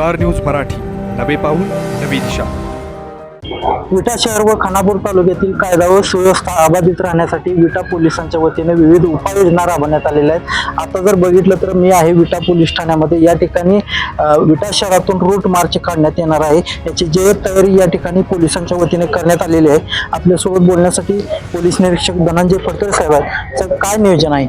Star news Marathi. नवे पाऊल नवी दिशा. विटा शहर व खानापूर तालुक्यातील कायदा व सुव्यवस्था अबाधित राहण्यासाठी विटा पोलिसांच्या वतीने विविध उपाययोजना राबवण्यात आलेल्या आहेत. आता जर बघितलं तर मी आहे विटा पोलीस ठाण्यामध्ये. या ठिकाणी विटा शहरातून रूट मार्च काढण्यात येणार आहे. याची जय्यत तयारी या ठिकाणी पोलिसांच्या वतीने करण्यात आलेली आहे. आपल्यासोबत बोलण्यासाठी पोलीस निरीक्षक धनंजय फडकर साहेब आहेत. तर काय नियोजन आहे?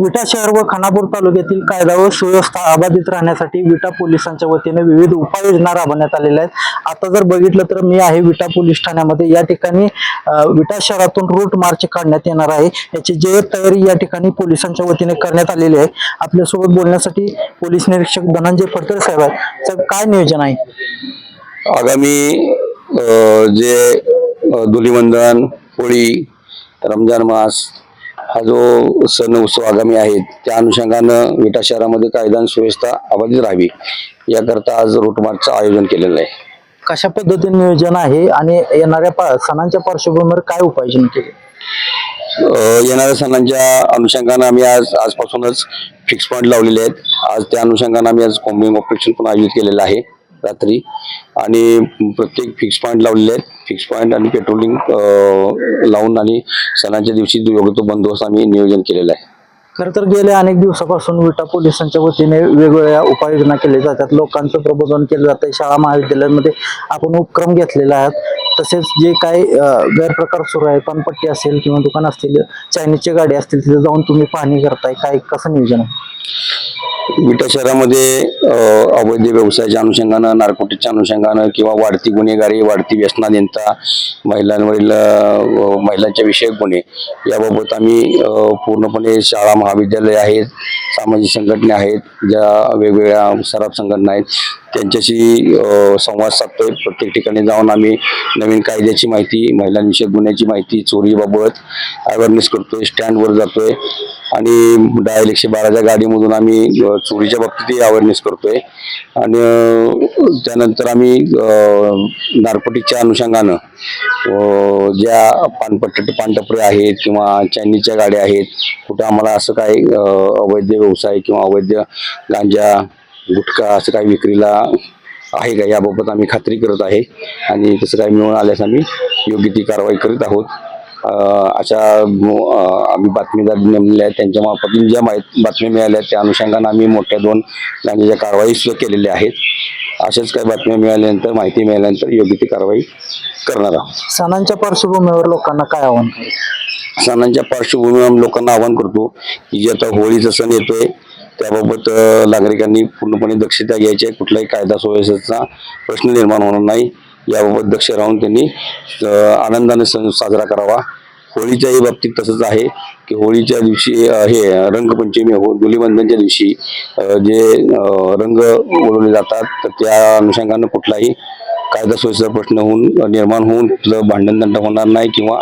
विटा शहर व खानापूर तालुक्यातील कायदा व सुव्यवस्था अबाधित राहण्यासाठी विटा पोलिसांच्या वतीने विविध उपाययोजना राबवण्यात आलेल्या आहेत. आता जर बघितलं तर मी आहे विटा पोलीस ठाण्यामध्ये. या ठिकाणी विटा शहरातून रूट मार्च काढण्यात येणार आहे. याची जे तयारी या ठिकाणी पोलिसांच्या वतीने करण्यात आलेली आहे. आपल्यासोबत बोलण्यासाठी पोलीस निरीक्षक धनंजय फडकर साहेब आहेत. तर काय नियोजन आहे? आगामी जे धुलीवंदन होळी रमजान मास हा जो सण उत्सव आगामी आहेत त्या अनुषंगानं विटा शहरामध्ये कायदा आणि सुव्यवस्था अबाधित राहावी याकरता आज रूटमार्चचं आयोजन केलेलं आहे. कशा पद्धतीने नियोजन आहे आणि येणाऱ्या पा- सणांच्या पार्श्वभूमीवर काय उपाययोजना केली? अ, येणाऱ्या सणांच्या अनुषंगानं आम्ही आज आजपासूनच फिक्स पॉईंट लावलेले आहेत. आज त्या अनुषंगानं आम्ही आज कॉम्बिंग ऑपरेशन पण आयोजित केलेलं आहे. रात्री. आणि प्रत्येक फिक्स पॉईंट लावलेले आहेत. फिक्स पॉईंट आणि पेट्रोलिंग लावून आणि सणाच्या दिवशी योग्य तो बंदोबस्त आम्ही नियोजन केलेला आहे. खरं तर गेल्या अनेक दिवसापासून विटा पोलिसांच्या वतीने वेगवेगळ्या उपाययोजना केल्या जातात. लोकांचं प्रबोधन केलं जातं. शाळा महाविद्यालयांमध्ये आपण उपक्रम घेतलेला आहात तसेच जे काही गैरप्रकार सुरू आहे पानपट्टी असेल किंवा दुकान असतील चायनीजची गाडी असतील तिथे जाऊन तुम्ही पाहणी करताय. काय कसं नियोजन आहे? विटा शहरामध्ये अवैध व्यवसायाच्या अनुषंगानं नार्कोटिकच्या अनुषंगानं किंवा वाढती गुन्हेगारी वाढती व्यसनाधीनता महिलांवरील महिलांच्या विषयक गुन्हे याबाबत आम्ही पूर्णपणे शाळा महाविद्यालय आहेत सामाजिक संघटना आहेत ज्या वेगवेगळ्या सराफ संघटना आहेत त्यांच्याशी संवाद साधतोय. प्रत्येक ठिकाणी जाऊन आम्ही नवीन कायद्याची माहिती महिलांविषयक गुन्ह्याची माहिती चोरीबाबत अवेअरनेस करतोय स्टँडवर जातोय. आणि डायल एकशे बाराच्या गाडीमधून आम्ही चोरीच्या बाबतीतही अवेअरनेस करतोय. आणि त्यानंतर आम्ही नार्कोटिकच्या अनुषंगानं ज्या पानपट्टी पानटपरे आहेत किंवा चायनीजच्या गाड्या आहेत कुठं आम्हाला असं काही अवैध व्यवसाय किंवा अवैध गांजा गुटखा असं काही विक्रीला आहे का याबाबत आम्ही खात्री करत आहे. आणि तसं काही मिळून आल्यास आम्ही योग्य ती कारवाई करीत आहोत. अशा आम्ही बातमीदार नेमलेल्या आहेत. त्यांच्या मार्फत ज्या माहिती बातम्या मिळाल्या त्या अनुषंगानं आम्ही मोठ्या दोन गांजाच्या कारवाई सुद्धा केलेल्या आहेत. अशाच काही बातम्या मिळाल्यानंतर माहिती मिळाल्यानंतर योग्य ती कारवाई करणार आहोत. सणांच्या पार्श्वभूमीवर लोकांना काय आव्हान सणांच्या पार्श्वभूमीवर आम्ही लोकांना आवाहन करतो की जे आता होळीचा सण येतोय त्याबाबत नागरिकांनी पूर्णपणे दक्षता घ्यायची आहे. कुठलाही कायदा सुव्यवस्थेचा प्रश्न निर्माण होणार नाही. याबाबत दक्ष राहून त्यांनी आनंदाने सण साजरा करावा. होळीच्याही बाबतीत तसंच आहे की होळीच्या दिवशी हे रंगपंचमी हो धुलीबंधनच्या दिवशी जे रंग उडवले जातात तर त्या अनुषंगानं कुठलाही कायदा सोयीचा प्रश्न होऊन निर्माण होऊन भांडणदंड होणार नाही किंवा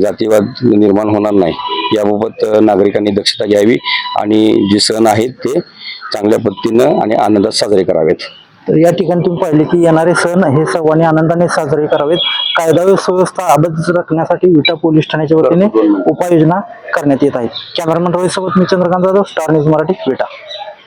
जातीवाद निर्माण होणार नाही याबाबत नागरिकांनी दक्षता घ्यावी आणि जे सण आहेत ते चांगल्या पद्धतीनं आणि आनंदात साजरे करावेत. तर या ठिकाणी तुम्ही पाहिले की येणारे सण हे सर्वांनी आनंदाने साजरे करावेत. कायदा सुव्यवस्था अबद्ध रखण्यासाठी विटा पोलीस ठाण्याच्या वतीने उपाययोजना करण्यात येत आहेत कॅमेरामन रोहित सोबत मी चंद्रकांत जाधव स्टार न्यूज मराठी विटा.